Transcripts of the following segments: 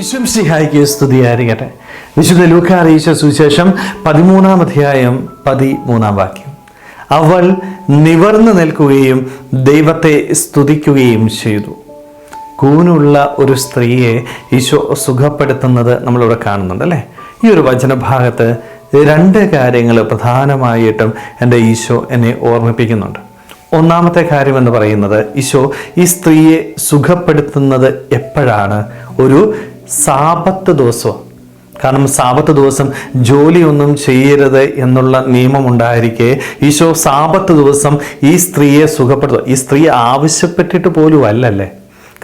വിശ്വംസിഹായിക്ക് സ്തുതിയായിരിക്കട്ടെ. വിശുദ്ധ ലൂക്ക സുശേഷം സുവിശേഷം പതിമൂന്നാം അധ്യായം പതിമൂന്നാം വാക്യം. അവൾ നിവർന്നു നിൽക്കുകയും ദൈവത്തെ സ്തുതിക്കുകയും ചെയ്തു. കൂനുള്ള ഒരു സ്ത്രീയെ ഈശോ സുഖപ്പെടുത്തുന്നത് നമ്മളിവിടെ കാണുന്നുണ്ട് അല്ലേ? ഈ ഒരു വചനഭാഗത്ത് രണ്ട് കാര്യങ്ങൾ പ്രധാനമായിട്ടും എന്റെ ഈശോ എന്നെ ഓർമ്മിപ്പിക്കുന്നുണ്ട്. ഒന്നാമത്തെ കാര്യം എന്ന് പറയുന്നത് ഈശോ ഈ സ്ത്രീയെ സുഖപ്പെടുത്തുന്നത് എപ്പോഴാണ്? ഒരു സാപത്ത് ദിവസവും കാരണം സാപത്ത് ദിവസം ജോലിയൊന്നും ചെയ്യരുത് എന്നുള്ള നിയമം ഉണ്ടായിരിക്കെ ഈശോ സാപത്ത് ദിവസം ഈ സ്ത്രീയെ സുഖപ്പെടുത്തുക ഈ സ്ത്രീ ആവശ്യപ്പെട്ടിട്ട് പോലും അല്ലല്ലേ?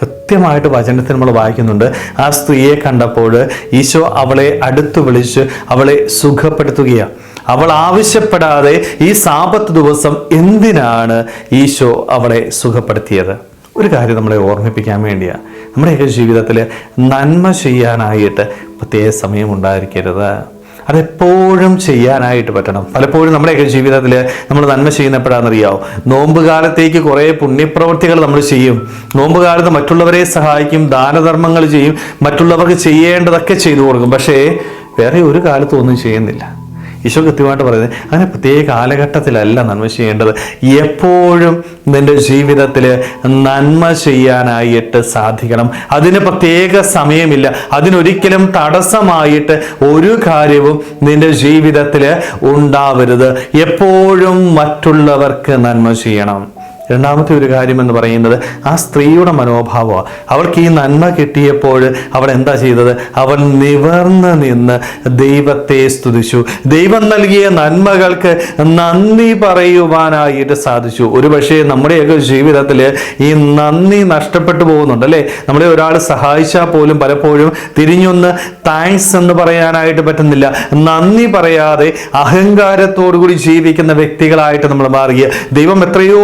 കൃത്യമായിട്ട് വചനത്തിൽ നമ്മൾ വായിക്കുന്നുണ്ട് ആ സ്ത്രീയെ കണ്ടപ്പോൾ ഈശോ അവളെ അടുത്തു വിളിച്ച് അവളെ സുഖപ്പെടുത്തുകയാണ്. അവൾ ആവശ്യപ്പെടാതെ ഈ സാപത്ത് ദിവസം എന്തിനാണ് ഈശോ അവളെ സുഖപ്പെടുത്തിയത്? ഒരു കാര്യം നമ്മളെ ഓർമ്മിപ്പിക്കാൻ വേണ്ടിയാണ് നമ്മുടെയൊക്കെ ജീവിതത്തിൽ നന്മ ചെയ്യാനായിട്ട് പ്രത്യേക സമയം ഉണ്ടായിരിക്കരുത്. അതെപ്പോഴും ചെയ്യാനായിട്ട് പറ്റണം. പലപ്പോഴും നമ്മുടെയൊക്കെ ജീവിതത്തിൽ നമ്മൾ നന്മ ചെയ്യുന്ന എപ്പോഴാണെന്നറിയാവും നോമ്പ് കാലത്തേക്ക് കുറേ പുണ്യപ്രവൃത്തികൾ നമ്മൾ ചെയ്യും. നോമ്പ് കാലത്ത് മറ്റുള്ളവരെ സഹായിക്കും ദാനധർമ്മങ്ങൾ ചെയ്യും മറ്റുള്ളവർക്ക് ചെയ്യേണ്ടതൊക്കെ ചെയ്തു കൊടുക്കും. പക്ഷേ വേറെ ഒരു കാലത്തും ഒന്നും ചെയ്യുന്നില്ല. ഈശോ കൃത്യമായിട്ട് പറയുന്നത് അങ്ങനെ പ്രത്യേക കാലഘട്ടത്തിലല്ല നന്മ ചെയ്യേണ്ടത്. എപ്പോഴും നിന്റെ ജീവിതത്തിൽ നന്മ ചെയ്യാനായിട്ട് സാധിക്കണം. അതിന് പ്രത്യേക സമയമില്ല. അതിനൊരിക്കലും തടസ്സമായിട്ട് ഒരു കാര്യവും നിന്റെ ജീവിതത്തിൽ ഉണ്ടാവരുത്. എപ്പോഴും മറ്റുള്ളവർക്ക് നന്മ ചെയ്യണം. രണ്ടാമത്തെ ഒരു കാര്യം എന്ന് പറയുന്നത് ആ സ്ത്രീയുടെ മനോഭാവമാണ് അവൾക്ക് ഈ നന്മ കിട്ടിയപ്പോൾ അവൾ എന്താ ചെയ്തത്? അവൾ നിവർന്ന് നിന്ന് ദൈവത്തെ സ്തുതിച്ചു. ദൈവം നൽകിയ നന്മകൾക്ക് നന്ദി പറയുവാനായിട്ട് സാധിച്ചു. ഒരു പക്ഷേ നമ്മുടെയൊക്കെ ജീവിതത്തിൽ ഈ നന്ദി നഷ്ടപ്പെട്ടു പോകുന്നുണ്ട് അല്ലേ? നമ്മളെ ഒരാൾ സഹായിച്ചാൽ പോലും പലപ്പോഴും തിരിഞ്ഞൊന്ന് താങ്ക്സ് എന്ന് പറയാനായിട്ട് പറ്റുന്നില്ല. നന്ദി പറയാതെ അഹങ്കാരത്തോടു കൂടി ജീവിക്കുന്ന വ്യക്തികളായിട്ട് നമ്മൾ മാറിയ ദൈവം എത്രയോ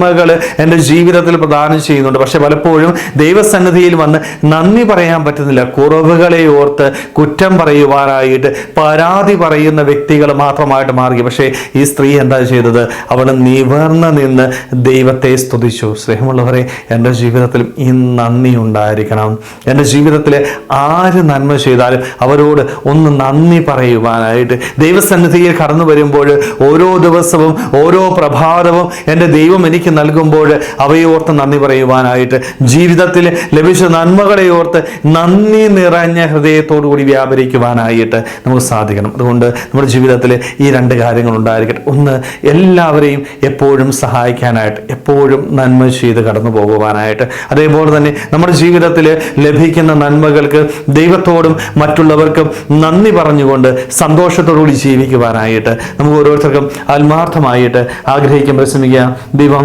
നന്മകൾ എന്റെ ജീവിതത്തിൽ പ്രദാനം ചെയ്യുന്നുണ്ട്. പക്ഷെ പലപ്പോഴും ദൈവസന്നിധിയിൽ വന്ന് നന്ദി പറയാൻ പറ്റുന്നില്ല. കുറവുകളെ ഓർത്ത് കുറ്റം പറയുവാനായിട്ട് പരാതി പറയുന്ന വ്യക്തികൾ മാത്രമായിട്ട് മാറി പക്ഷേ ഈ സ്ത്രീ എന്താ ചെയ്തത്? അവൾ നിവർന്ന് നിന്ന് ദൈവത്തെ സ്തുതിച്ചു. സ്നേഹമുള്ളവരെ എന്റെ ജീവിതത്തിൽ ഈ നന്ദി ഉണ്ടായിരിക്കണം. എന്റെ ജീവിതത്തിൽ ആര് നന്മ ചെയ്താലും അവരോട് ഒന്ന് നന്ദി പറയുവാനായിട്ട്. ദൈവസന്നിധിയിൽ കടന്നു വരുമ്പോൾ ഓരോ ദിവസവും ഓരോ പ്രഭാതവും എന്റെ ദൈവം എനിക്ക് നൽകുമ്പോൾ അവയെ ഓർത്ത് നന്ദി പറയുവാനായിട്ട് ജീവിതത്തിൽ ലഭിച്ച നന്മകളെ ഓർത്ത് നന്ദി നിറഞ്ഞ ഹൃദയത്തോടു കൂടി വ്യാപരിക്കുവാനായിട്ട് നമുക്ക് സാധിക്കണം. അതുകൊണ്ട് നമ്മുടെ ജീവിതത്തിൽ ഈ രണ്ട് കാര്യങ്ങൾ ഉണ്ടായിരിക്കട്ടെ. ഒന്ന് എല്ലാവരെയും എപ്പോഴും സഹായിക്കാനായിട്ട് എപ്പോഴും നന്മ ചെയ്ത് കടന്നു പോകുവാനായിട്ട്. അതേപോലെ തന്നെ നമ്മുടെ ജീവിതത്തിൽ ലഭിക്കുന്ന നന്മകൾക്ക് ദൈവത്തോടും മറ്റുള്ളവർക്കും നന്ദി പറഞ്ഞുകൊണ്ട് സന്തോഷത്തോടുകൂടി ജീവിക്കുവാനായിട്ട് നമുക്ക് ഓരോരുത്തർക്കും ആത്മാർത്ഥമായിട്ട് ആഗ്രഹിക്കാൻ പരിശ്രമിക്കുക ദൈവം